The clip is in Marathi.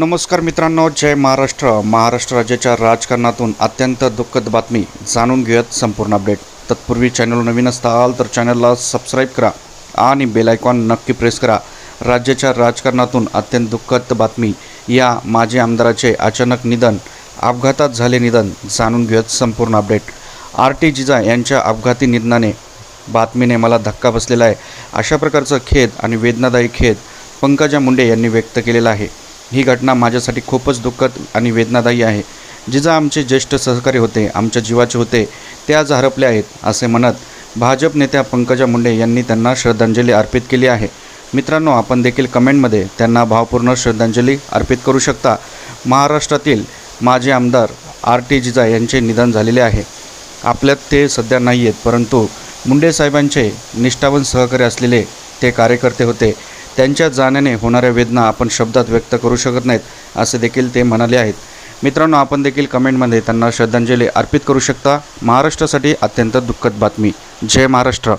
नमस्कार मित्रांनो जय महाराष्ट्र. महाराष्ट्र राज्याच्या राजकारणातून अत्यंत दुःखद बातमी जाणून घेऊयात संपूर्ण अपडेट. तत्पूर्वी चॅनल नवीन असताल तर चॅनलला सबस्क्राईब करा आणि बेल आयकॉन नक्की प्रेस करा. राज्याच्या राजकारणातून अत्यंत दुःखद बातमी या माजी आमदाराचे अचानक निधन अपघातात झाले निधन जाणून घेऊयात संपूर्ण अपडेट. आर टी जिजा यांच्या अपघाती निधनाने बातमीने मला धक्का बसलेला आहे. अशा प्रकारचं खेद आणि वेदनादायी खेद पंकजा मुंडे यांनी व्यक्त केलेला आहे. ही घटना माझ्यासाठी खूपच दुःखद आणि वेदनादायी आहे. जिजा आमचे ज्येष्ठ सहकारी होते आमच्या जीवाचे होते ते आज हरपले आहेत असे म्हणत भाजप नेत्या पंकजा मुंडे यांनी त्यांना श्रद्धांजली अर्पित केली आहे. मित्रांनो आपण देखील कमेंटमध्ये त्यांना भावपूर्ण श्रद्धांजली अर्पित करू शकता. महाराष्ट्रातील माजी आमदार आर टी जिजा यांचे निधन झालेले आहे. आपल्यात ते सध्या नाही आहेत परंतु मुंडे साहेबांचे निष्ठावंत सहकारी असलेले ते कार्यकर्ते होते. त्यांच्या जाण्याने होणाऱ्या वेदना आपण शब्दात व्यक्त करू शकत नाहीत असे देखील ते म्हणाले आहेत. मित्रांनो आपण देखील कमेंटमध्ये त्यांना श्रद्धांजली अर्पित करू शकता. महाराष्ट्रासाठी अत्यंत दुःखद बातमी. जय महाराष्ट्र.